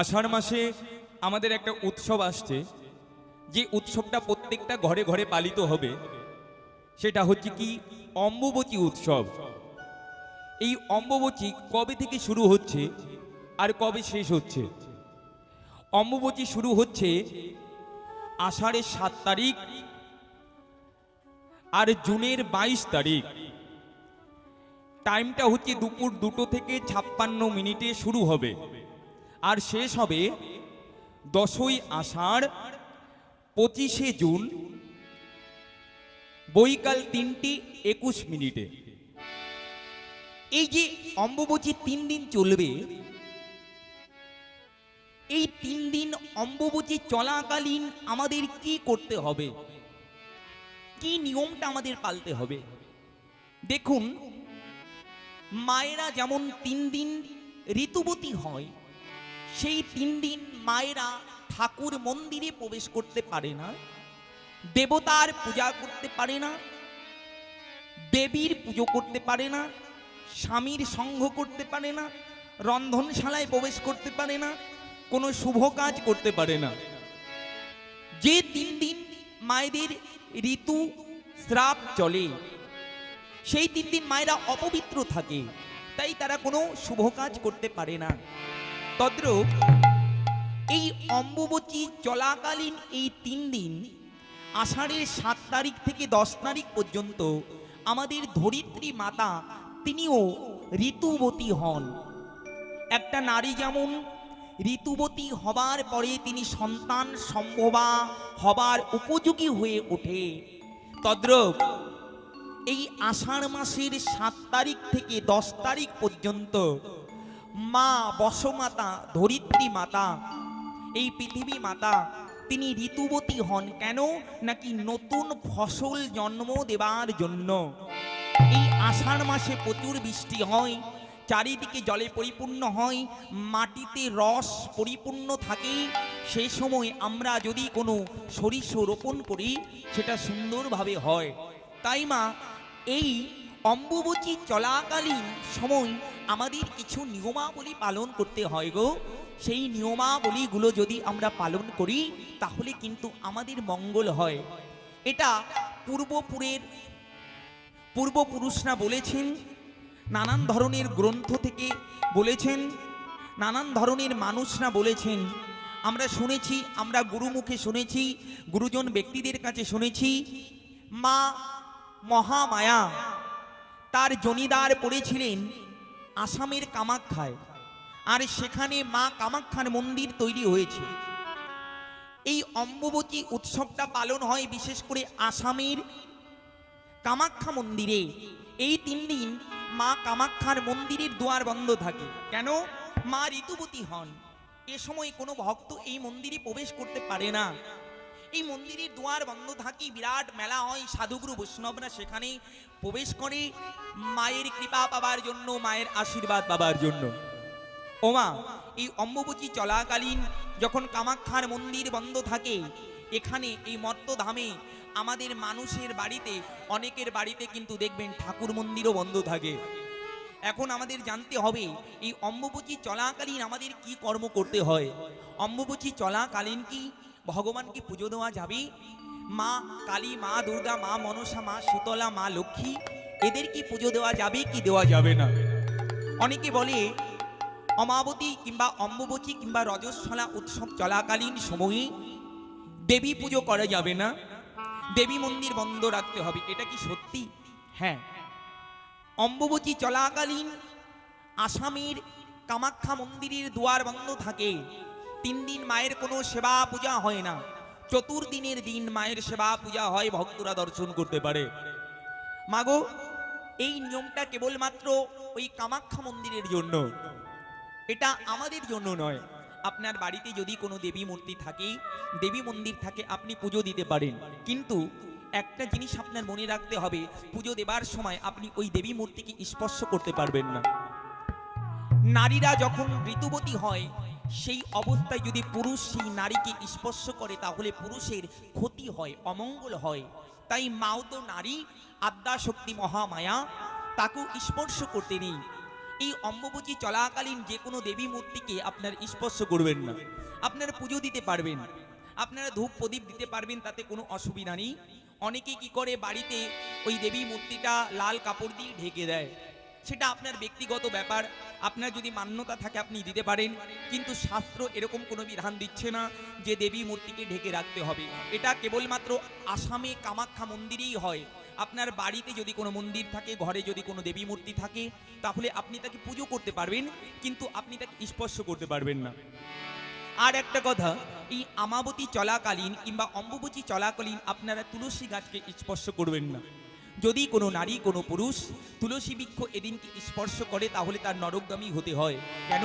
আষাঢ় মাসে আমাদের একটা উৎসব আসছে। যে উৎসবটা প্রত্যেকটা ঘরে ঘরে পালিত হবে, সেটা হচ্ছে কি অম্বুবচী উৎসব। এই অম্বুবচী কবে থেকে শুরু হচ্ছে আর কবে শেষ হচ্ছে? অম্বুবচী শুরু হচ্ছে আষাঢ়ের সাত তারিখ আর জুনের বাইশ তারিখ। টাইমটা হচ্ছে দুপুর দুটো থেকে ছাপ্পান্ন মিনিটে শুরু হবে। আর শেষ হবে দশই আষাঢ়, পঁচিশে জুন, বৈকাল তিনটি একুশ মিনিটে। এই যে অম্বুবচী তিন দিন চলবে, এই তিন দিন অম্বুবচী চলাকালীন আমাদের কি করতে হবে? কি নিয়মটা আমাদের পালতে হবে? দেখুন, মায়েরা যেমন তিন দিন ঋতুবতী হয় সেই তিন দিন মায়েরা ঠাকুর মন্দিরে প্রবেশ করতে পারে না, দেবতার পূজা করতে পারে না, দেবীর পুজো করতে পারে না, স্বামীর সঙ্গ করতে পারে না, রন্ধনশালায় প্রবেশ করতে পারে না, কোনো শুভ কাজ করতে পারে না। যে তিন দিন মায়েদের ঋতু শ্রাপ চলে, সেই তিন দিন মায়েরা অপবিত্র থাকে, তাই তারা কোনো শুভ কাজ করতে পারে না। তদ্রূপ এই অম্বুবচী চলাকালীন এই তিন দিন, আষাঢ়ের সাত তারিখ থেকে দশ তারিখ পর্যন্ত আমাদের ধরিত্রী মাতা তিনিও ঋতুবতী হন। একটা নারী যেমন ঋতুবতী হবার পরে তিনি সন্তান সম্ভবা হবার উপযোগী হয়ে ওঠে, তদ্রূপ এই আষাঢ় মাসের সাত তারিখ থেকে দশ তারিখ পর্যন্ত মা বসমাতা, ধরিত্রী মাতা, এই পৃথিবী মাতা, তিনি ঋতুবতী হন কেন? নাকি নতুন ফসল জন্ম দেবার জন্য? এই আষাঢ় মাসে প্রচুর বৃষ্টি হয়, চারিদিকে জলে পরিপূর্ণ হয়, মাটিতে রস পরিপূর্ণ থাকে সেই সময় আমরা যদি কোনো সরিষ রোপণ করি, সেটা সুন্দরভাবে হয়। তাই মা, এই অম্বুবচী চলাকালীন সময় আমাদের কিছু নিয়মাবলী পালন করতে হয় গো। সেই নিয়মাবলীগুলো যদি আমরা পালন করি, তাহলে কিন্তু আমাদের মঙ্গল হয়। এটা পূর্বপুরের পূর্বপুরুষরা বলেছেন, নানান ধরনের গ্রন্থ থেকে বলেছেন, নানান ধরনের মানুষরা বলেছেন। আমরা শুনেছি, আমরা গুরুমুখে শুনেছি, গুরুজন ব্যক্তিদের কাছে শুনেছি, মা মহামায়া তার জনিদার পড়েছিলেন আসামের কামাখ্যায়। আর সেখানে মা কামাখ্যার মন্দির তৈরি হয়েছে। এই অম্বুবচী উৎসবটা পালন হয় বিশেষ করে আসামের কামাখ্যা মন্দিরে। এই তিন দিন মা কামাখ্যার মন্দিরের দুয়ার বন্ধ থাকে। কেন? মা ঋতুবতী হন। এ সময় কোনো ভক্ত এই মন্দিরে প্রবেশ করতে পারে না। এই মন্দিরের দুয়ার বন্ধ থাকে বিরাট মেলা হয়। সাধুগুরু বৈষ্ণবরা সেখানে প্রবেশ করে মায়ের কৃপা পাবার জন্য, মায়ের আশীর্বাদ পাবার জন্য। ওমা, এই অম্বুবচী চলাকালীন যখন কামাখ্যার মন্দির বন্ধ থাকে, এখানে এই মর্তধামে আমাদের মানুষের বাড়িতে, অনেকের বাড়িতে কিন্তু দেখবেন ঠাকুর মন্দিরও বন্ধ থাকে। এখন আমাদের জানতে হবে, এই অম্বুবচী চলাকালীন আমাদের কি কর্ম করতে হয়? অম্বুবচী চলাকালীন কি ভগবানকে পুজো দেওয়া যাবে? মা কালী, মা দুর্গা, মা মনসা, মা শীতলা, মা লক্ষ্মী, এদের কি পুজো দেওয়া যাবে কি দেওয়া যাবে না? অনেকে বলে, অমাবতী কিংবা অম্বুবচী কিংবা রজস্বলা উৎসব চলাকালীন সময়ে দেবী পুজো করা যাবে না। দেবী মন্দির বন্ধ রাখতে হবে, এটা কি সত্যি? হ্যাঁ। অম্বুবচী চলাকালীন আসামের কামাখ্যা মন্দিরের দুয়ার বন্ধ থাকে। তিন দিন মায়ের কোনো সেবা পূজা হয় না। চতুর্দিনের দিন মায়ের সেবা পূজা হয়, ভক্তরা দর্শন করতে পারে। মাগো, এই নিয়মটা কেবলমাত্র ওই কামাখ্যা মন্দিরের জন্য। এটা আমাদের জন্য নয়। আপনার বাড়িতে যদি কোনো দেবী মূর্তি থাকে, দেবী মন্দির থাকে, আপনি পুজো দিতে পারেন। কিন্তু একটা জিনিস আপনার মনে রাখতে হবে, পুজো দেবার সময় আপনি ওই দেবী মূর্তিকে স্পর্শ করতে পারবেন না। নারীরা যখন ঋতুবতী হয় সেই অবস্থায় যদি পুরুষ সেই নারীকে স্পর্শ করে, তাহলে পুরুষের ক্ষতি হয়, অমঙ্গল হয়। তাই মাও তো নারী, আদ্যা শক্তি মহামায়া তাকেও স্পর্শ করতে নেই। এই অম্বুবচী চলাকালীন যে কোনো দেবী মূর্তিকে আপনার স্পর্শ করবেন না। আপনারা পুজো দিতে পারবেন। আপনারা ধূপ প্রদীপ দিতে পারবেন, তাতে কোনো অসুবিধা নেই। অনেকে কি করে, বাড়িতে ওই দেবী মূর্তিটা লাল কাপড় দিয়ে ঢেকে দেয়। সেটা আপনার ব্যক্তিগত ব্যাপার। আপনার যদি মান্যতা থাকে আপনি দিতে পারেন, কিন্তু শাস্ত্র এরকম কোনো বিধান দিচ্ছে না যে দেবী মূর্তিকে ঢেকে রাখতে হবে। এটা কেবলমাত্র আসামে কামাখ্যা মন্দিরেই হয়। আপনার বাড়িতে যদি কোনো মন্দির থাকে, ঘরে যদি কোনো দেবী মূর্তি থাকে, তাহলে আপনি তাকে পুজো করতে পারবেন, কিন্তু আপনি তাকে স্পর্শ করতে পারবেন না। আর একটা কথা, এই আমাবতী চলাকালীন কিংবা অম্বুবচী চলাকালীন আপনারা তুলসী গাছকে স্পর্শ করবেন না। যদি কোনো নারী, কোনো পুরুষ তুলসী বৃক্ষ এদিনকে স্পর্শ করে, তাহলে তার নরকগামী হতে হয়। কেন?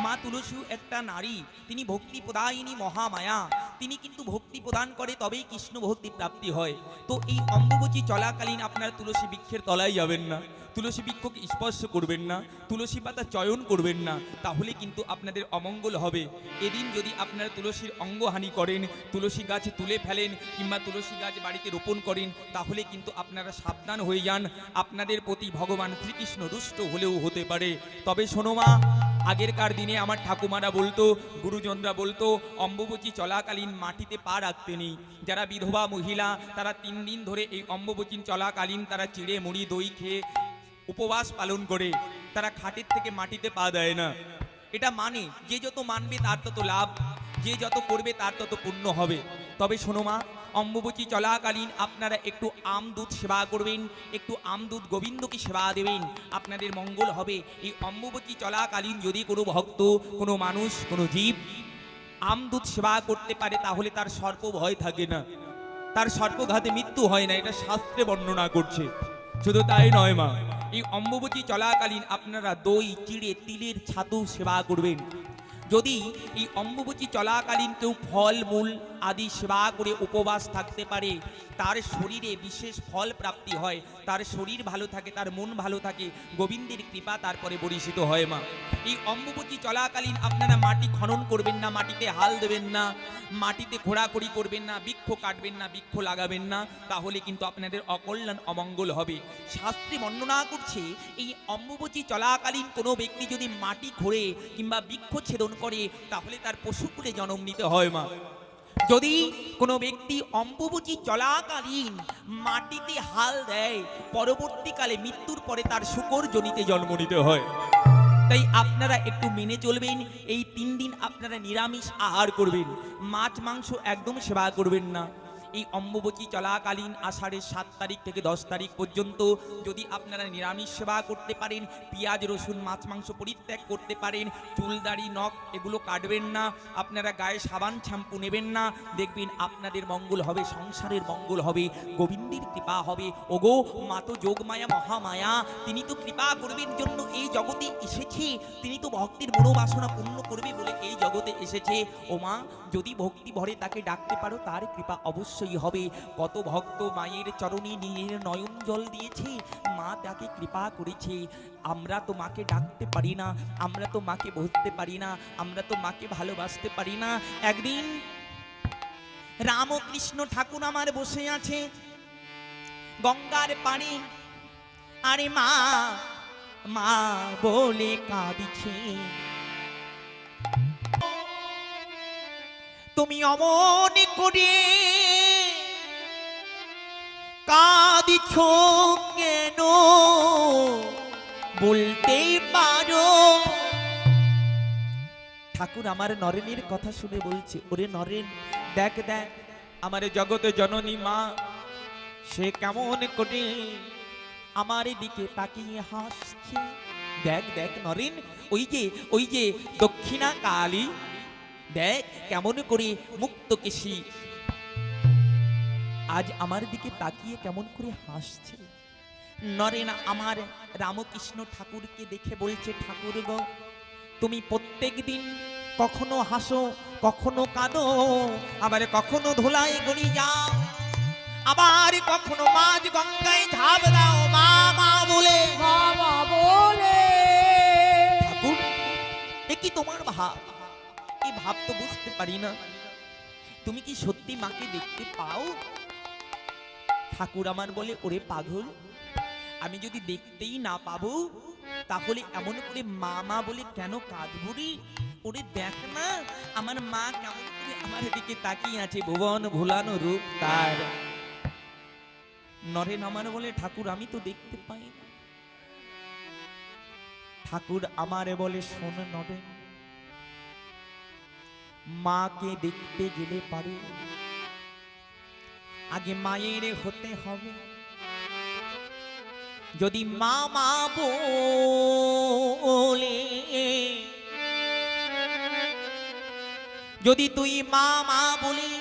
মা তুলসী একটা নারী, তিনি ভক্তি প্রদায়িনী মহামায়া। তিনি কিন্তু ভক্তি প্রদান করে, তবেই কৃষ্ণ ভক্তি প্রাপ্তি হয়। তো এই অম্বুবচী চলাকালীন আপনার তুলসী বৃক্ষের তলায় যাবেন না। তুলসী বৃক্ষকে স্পর্শ করবেন না, তুলসী পাতা চয়ন করবেন না, তাহলে কিন্তু আপনাদের অমঙ্গল হবে। এদিন যদি আপনারা তুলসীর অঙ্গহানি করেন, তুলসী গাছ তুলে ফেলেন কিংবা তুলসী গাছ বাড়িতে রোপণ করেন, তাহলে কিন্তু আপনারা সাবধান হয়ে যান। আপনাদের প্রতি ভগবান শ্রীকৃষ্ণ দুষ্ট হলেও হতে পারে। তবে শোনো মা, আগেরকার দিনে আমার ঠাকুমারা বলতো, গুরুজনরা বলতো, অম্বুবচী চলাকালীন মাটিতে পা রাখতে নেই। যারা বিধবা মহিলা, তারা তিন দিন ধরে এই অম্বুবচী চলাকালীন তারা চিড়ে, মুড়ি, দই খেয়ে উপবাস পালন করে। তারা খাটের থেকে মাটিতে পা দেয় না। এটা মানে যে যত মানবে তার তত লাভ, যে যত করবে তার তত পুণ্য হবে। তবে শোনো মা অম্বুবচী চলাকালীন আপনারা একটু আম দুধ সেবা করবেন, একটু আম দুধ গোবিন্দকে সেবা দেবেন। আপনাদের মঙ্গল হবে। এই অম্বুবচী চলাকালীন যদি কোনো ভক্ত, কোনো মানুষ, কোনো জীব আম দুধ সেবা করতে পারে, তাহলে তার সর্প ভয় থাকে না। তার সর্পঘাতে মৃত্যু হয় না, এটা শাস্ত্রে বর্ণনা করছে। শুধু তাই নয় মা, এই অম্বুবচী চলাকালীন আপনারা দই, চিড়ে, তিলের ছাতু সেবা করবেন। যদি এই অম্বুবচী চলাকালীন কেউ ফল, মূল আদি সেবা করে উপবাস থাকতে পারে, তার শরীরে বিশেষ ফল প্রাপ্তি হয়, তার শরীর ভালো থাকে, তার মন ভালো থাকে, গোবিন্দের কৃপা তারপরে বরিষিত হয় মা। এই অম্বুবচী চলাকালীন আপনারা মাটি খনন করবেন না, মাটিতে হাল দেবেন না, মাটিতে ঘোরাঘুরি করবেন না, বৃক্ষ কাটবেন না, বৃক্ষ লাগাবেন না, তাহলে কিন্তু আপনাদের অকল্যাণ অমঙ্গল হবে। শাস্ত্রে বর্ণনা করছে, এই অম্বুবচী চলাকালীন কোনো ব্যক্তি যদি মাটি ঘোরে কিংবা বৃক্ষ ছেদন করে, তাহলে তার পশুকুলে জন্ম নিতে হয় মা। যদি কোনো ব্যক্তি অম্বুবুচি চলাকালীন মাটিতে হাল দেয়, পরবর্তীকালে মৃত্যুর পরে তার শুকর জনিতে জন্ম নিতে হয়। তাই আপনারা একটু মেনে চলবেন, এই তিন দিন আপনারা নিরামিষ আহার করবেন। মাছ, মাংস একদম সেবা করবেন না। এই অম্বুবচী চলাকালীন আষাঢ়ের সাত তারিখ থেকে দশ তারিখ পর্যন্ত যদি আপনারা নিরামিষ সেবা করতে পারেন, পেঁয়াজ, রসুন, মাছ, মাংস পরিত্যাগ করতে পারেন চুলদাড়ি নখ এগুলো কাটবেন না, আপনারা গায়ে সাবান, শ্যাম্পু নেবেন না, দেখবেন আপনাদের মঙ্গল হবে, সংসারের মঙ্গল হবে, গোবিন্দের কৃপা হবে। ওগো মাতো যোগমায়া, মহামায়া, তিনি তো কৃপা করবেন জন্য এই জগতে এসেছে, তিনি তো ভক্তির মনোবাসনা পূর্ণ করবে বলে এই জগতে এসেছে। ও মা যদি ভক্তি ভরে তাকে ডাকতে পারো, তার কৃপা অবশ্যই হবে। কত ভক্ত মায়ের চরণে নিজের নয়ন জল দিয়েছে, মা তাকে কৃপা করেছে। আমরা তো মাকে ডাকতে পারি না, আমরা তো মাকে বুঝতে পারি না, আমরা তো মাকে ভালোবাসতে পারি না। একদিন রামকৃষ্ণ ঠাকুর আমার বসে আছে, গঙ্গার পানি। আরে মা মা বলে কাঁদিছে। তুমি অমন করে কাঁদিছ কেন? বলতেই পারো। ঠাকুর আমার নরেনের কথা শুনে বলছে, ওরে নরেন, দেখ দেখ, আমার জগতে জননী মা, সে কেমন করে আমার দিকে তাকিয়ে হাসছে। দেখ দেখ, নরেন, ওই যে ওই যে দক্ষিণা কালী, দেখ, কেমন করে মুক্ত কেশি আজ আমার দিকে তাকিয়ে কেমন করে হাসছে। নরেন আমার রামকৃষ্ণ ঠাকুরকে দেখে বলছে ঠাকুর গো তুমি প্রত্যেক দিন কখনো হাসো কখনো কাঁদো আবার কখনো ধুলায় গড়ি যাও আবার কখনো মাঝ গঙ্গায় ঝাঁপ দাও মা মা বলে। বাবা বলে। ঠাকুর এ কি তোমার ভাব? এই ভাব তো বুঝতে পারি না। তুমি কি সত্যি মাকে দেখতে পাও? ঠাকুর আমার বলে, ওরে পাগল, আমি যদি দেখতেই না পাবো, তাহলে এমন করে মা মা বলে কেন কাঁদবুরি ওরে দেখ না, আমার মা কেমন করে আমার দিকে তাকিয়ে আছে, ভুবন ভুলানো রূপ তার। নরেন আমার বলে, ঠাকুর, আমি তো দেখতে পাই না। ঠাকুর আমারে বলে, শোন নরেন, মাকে দেখতে গেলে পারে আগে মায়ের হতে হবে। যদি মা মা বলে, যদি তুই মা মা বলি,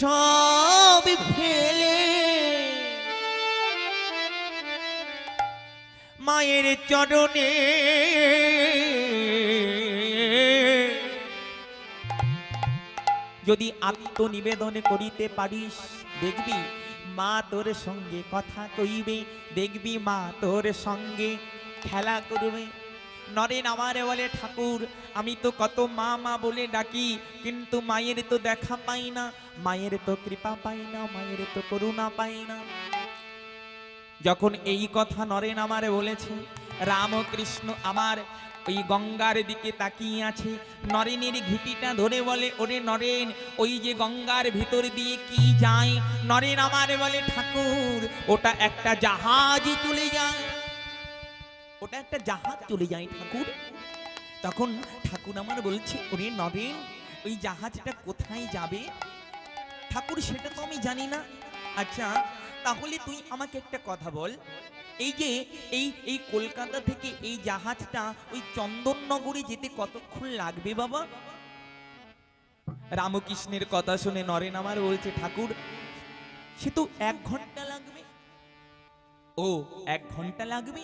সব ফেলে, মায়ের চরণে যদি আত্মনিবেদন করিতে পারিস, দেখবি মা তোর সঙ্গে কথা কইবে, দেখবি মা তোর সঙ্গে খেলা করবে। নরেন আমারে বলে, ঠাকুর, আমি তো কত মা মা বলে ডাকি, কিন্তু মায়ের তো দেখা পাই না, মায়ের তো কৃপা পাই না, মায়ের তো করুণা পাই না। যখন এই কথা নরেন আমারে বলেছে রামকৃষ্ণ আমার, ওই গঙ্গার দিকে তাকিয়ে আছে। নরেনের ঘিটিটা ধরে বলে, ওরে নরেন, ওই যে গঙ্গার ভিতর দিয়ে কি যায়? নরেন আমারে বলে, ঠাকুর, ওটা একটা জাহাজ চলে যায়। ওটা একটা জাহাজ চলে যায় ঠাকুর। তখন ঠাকুর আমার বলছে, ওরে নরেন, ওই জাহাজটা কোথায় যাবে? ঠাকুর, সেটা তো আমি জানি না। আচ্ছা তাহলে তুই আমাকে একটা কথা বল। এই যে, এই এই কলকাতা থেকে এই জাহাজটা ওই চন্দননগরে যেতে কতক্ষণ লাগবে বাবা? রামকৃষ্ণের কথা শুনে নরেন আমার বলছে, ঠাকুর, সে তো এক ঘণ্টা লাগবে। ও, এক ঘণ্টা লাগবে?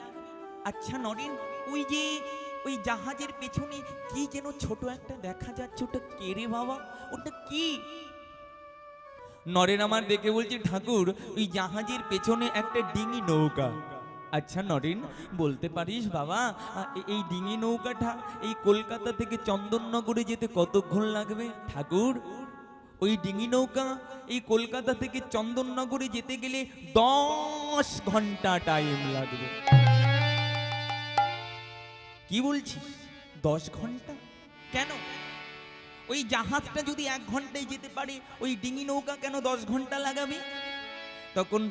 আচ্ছা নরেন, ওই যে, ওই জাহাজের পেছনে কি যেন ছোট একটা দেখা যাচ্ছে, ওটা কে রে বাবা? ওটা কি? নরেন আমার দেখে বলছে, ঠাকুর, ওই জাহাজের পেছনে একটা ডিঙি নৌকা। আচ্ছা নরেন, বলতে পারিস বাবা এই ডিঙি নৌকাটা এই কলকাতা থেকে চন্দননগরে যেতে কতক্ষণ লাগবে? ঠাকুর, ওই ডিঙি নৌকা এই কলকাতা থেকে চন্দননগরে যেতে গেলে দশ ঘণ্টা টাইম লাগবে। কি বলছিস? দশ ঘণ্টা? কেন? ওই জাহাজটা যদি এক ঘন্টায় যেতে পারে, ওই ডিঙি নৌকা কেন দশ ঘণ্টা লাগাবে? তখন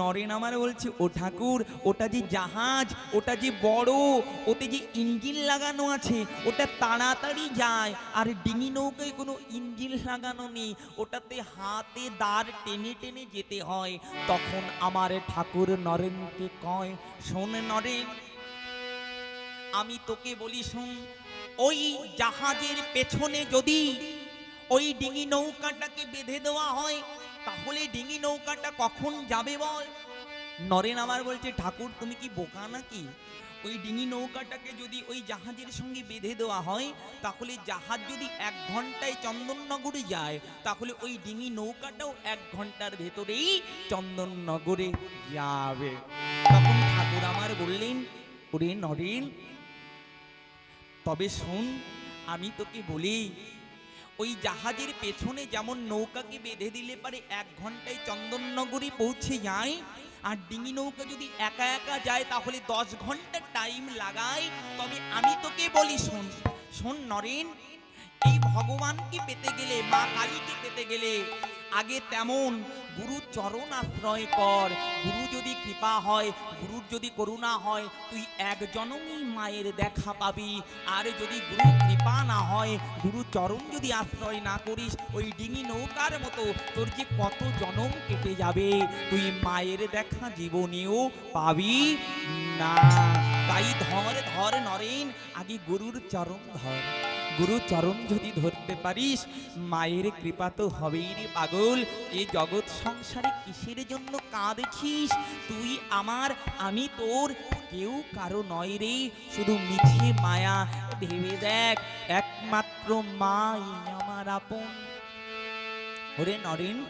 নরেন আমার বলছে, ও ঠাকুর, ওটা যে জাহাজ, ওটা যে বড়, ওতে যে ইঞ্জিন লাগানো আছে, ওটা তাড়াতাড়ি যায়, আর ডিঙি নৌকায় কোনো ইঞ্জিন লাগানো নেই, ওটাতে হাতে দাঁড় টেনে টেনে যেতে হয়। তখন আমার ঠাকুর নরেনকে কয়, শোন নরেন, আমি তোকে বলি শোন, ওই জাহাজের পেছনে যদি ওই ডিঙি নৌকাটাকে বেঁধে দেওয়া হয় তাহলে ডিঙি নৌকাটা কখন যাবে বল? নরেন আমার বলছে, ঠাকুর, তুমি কি বোকা নাকি? ওই ডিঙি নৌকাটাকে যদি ওই জাহাজের সঙ্গে বেঁধে দেওয়া হয়, তাহলে জাহাজ যদি এক ঘন্টায় চন্দননগরে যায়, তাহলে ওই ডিঙি নৌকাটাও এক ঘণ্টার ভেতরেই চন্দননগরে যাবে। তখন ঠাকুর আমার বললেন, ওরে নরেন, তবে শোন, আমি তোকে বলি ওই জাহাজের পেছনে যেমন নৌকাকে বেঁধে দিলে পারে এক ঘন্টায় চন্দননগরী পৌঁছে যায়, আর ডিঙি নৌকা যদি একা একা যায় তাহলে দশ ঘণ্টা টাইম লাগায়। তবে আমি তোকে বলি শোন শোন নরেন, এই ভগবানকে পেতে গেলে, মা কালীকে পেতে গেলে আগে তেমন গুরু চরণ আশ্রয় কর। গুরু যদি কৃপা হয়, গুরুর যদি করুণা হয়, তুই এক জনমই মায়ের দেখা পাবি। আর যদি গুরু কৃপা না হয় গুরু চরণ যদি আশ্রয় না করিস, ওই ডিঙি নৌকার মতো তোর যে কত জনম কেটে যাবে। তুই মায়ের দেখা জীবনেও পাবি না। তাই ধর ধর নরেন, আগে গুরুর চরণ ধর। গুরু চরণ যদি ধরতে পারিস, মায়ের কৃপা তো হবেই রে পাগল। এ জগৎ সংসারে কিসের জন্য কাঁদছিস? তুই আমার, আমি তোর, কেউ কারও নয় রে। শুধু মিছে মায়া, ভেবে দেখ, একমাত্র মাই আমার আপন। ওরে নরেন,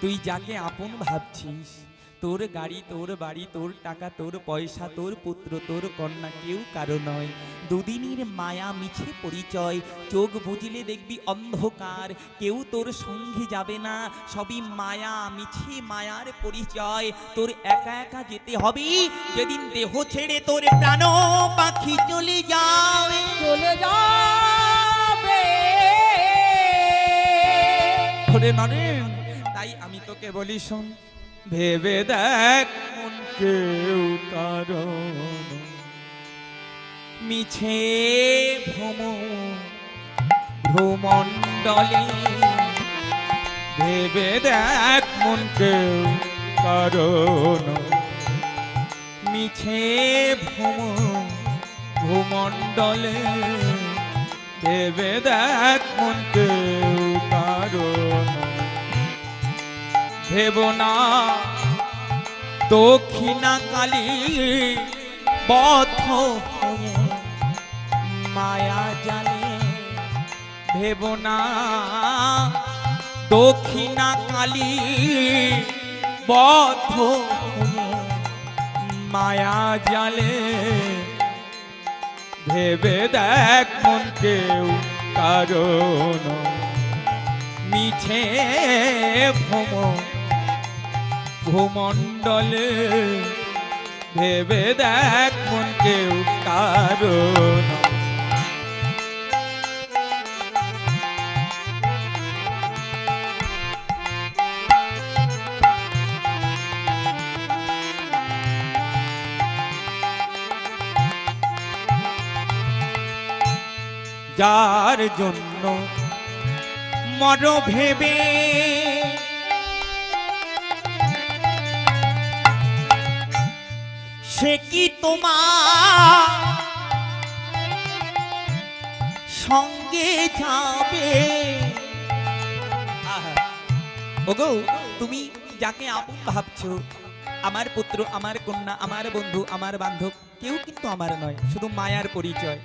তুই যাকে আপন ভাবছিস তোর গাড়ি তোর বাড়ি তোর টাকা তোর পয়সা তোর পুত্র তোর কন্যা কেউ কারও নয়। দুদিনের মায়া মিছে পরিচয় চোখ বুঝলে দেখবি অন্ধকার। কেউ তোর সঙ্গে যাবে না সবই মায়া মিছে মায়ার পরিচয়। তোর একা একা যেতে হবে যেদিন দেহ ছেড়ে তোর প্রাণ পাখি চলে যাবে। চলে যাবে। নরেন তাই আমি তোকে বলি শোন ভেবে দেখ মন কেউ কারণ মিছে ভ্রম, ভ্রমণ্ডলে। ভেবে দেখ মন কেউ কারণ মিছে ভ্রম ভূমণ্ডলে ভেবে দেখ মন কেউ ভেব না। দক্ষিণা কালী হয়ে মায়া জালে ভেব না। দক্ষিণা কালী হয়ে মায়া জালে ভেবে দেখ মন কেউ কারণ মিছে ভ্রম ভূমণ্ডলে ভেবে দেখ মন কেউ কারণ যার জন্য মর ভেবে সে কি তোমার সঙ্গে যাবে? ওগো, তুমি যাকে আপন ভাবছ, আমার পুত্র, আমার কন্যা, আমার বন্ধু, আমার বান্ধব, কেউ কিন্তু আমার নয়, শুধু মায়ার পরিচয়।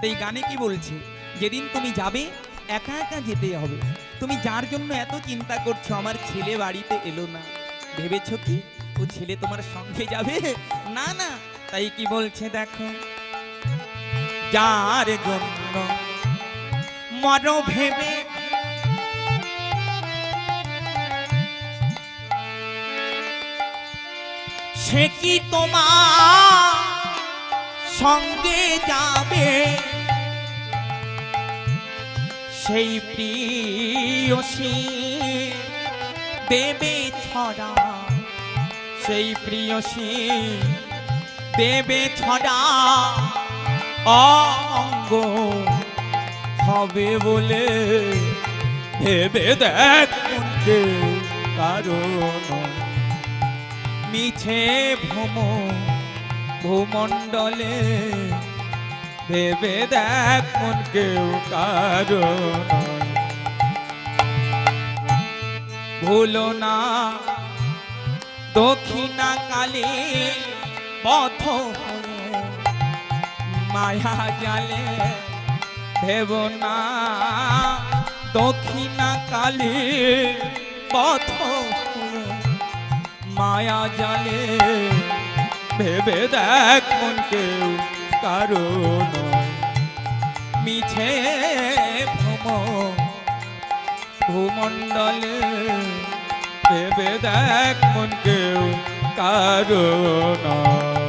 তো গানে কি বলছে? যেদিন তুমি যাবে, একা একা যেতে হবে। তুমি যার জন্য এত চিন্তা করছ, আমার ছেলে বাড়িতে এলো না। ভেবেছ কি? ও ছেলে তোমার সঙ্গে যাবে? না না, তাই কি বলছে দেখো? যার জন্য মর ভেবে সে কি তোমার সঙ্গে যাবে? সেই প্রিয়সী দেবে ছড়া। সেই প্রিয়সী দেবে ছড়া অঙ্গ। হবে বলে ভেবে দেখ কারণ মিছে ভ্রম, ভূমণ্ডলে ভেবে দেখ মন কেউ কারণ ভুলো না দক্ষিণা কালে পথ মায়া জালে, ভেব না। দক্ষিণা কালে পথ মায়া জালে, ভেবে দেখ মন কেউ কারণ মিছে ভ্রম, ভূমণ্ডলে ভেবে দেখ মন কেউ কারণ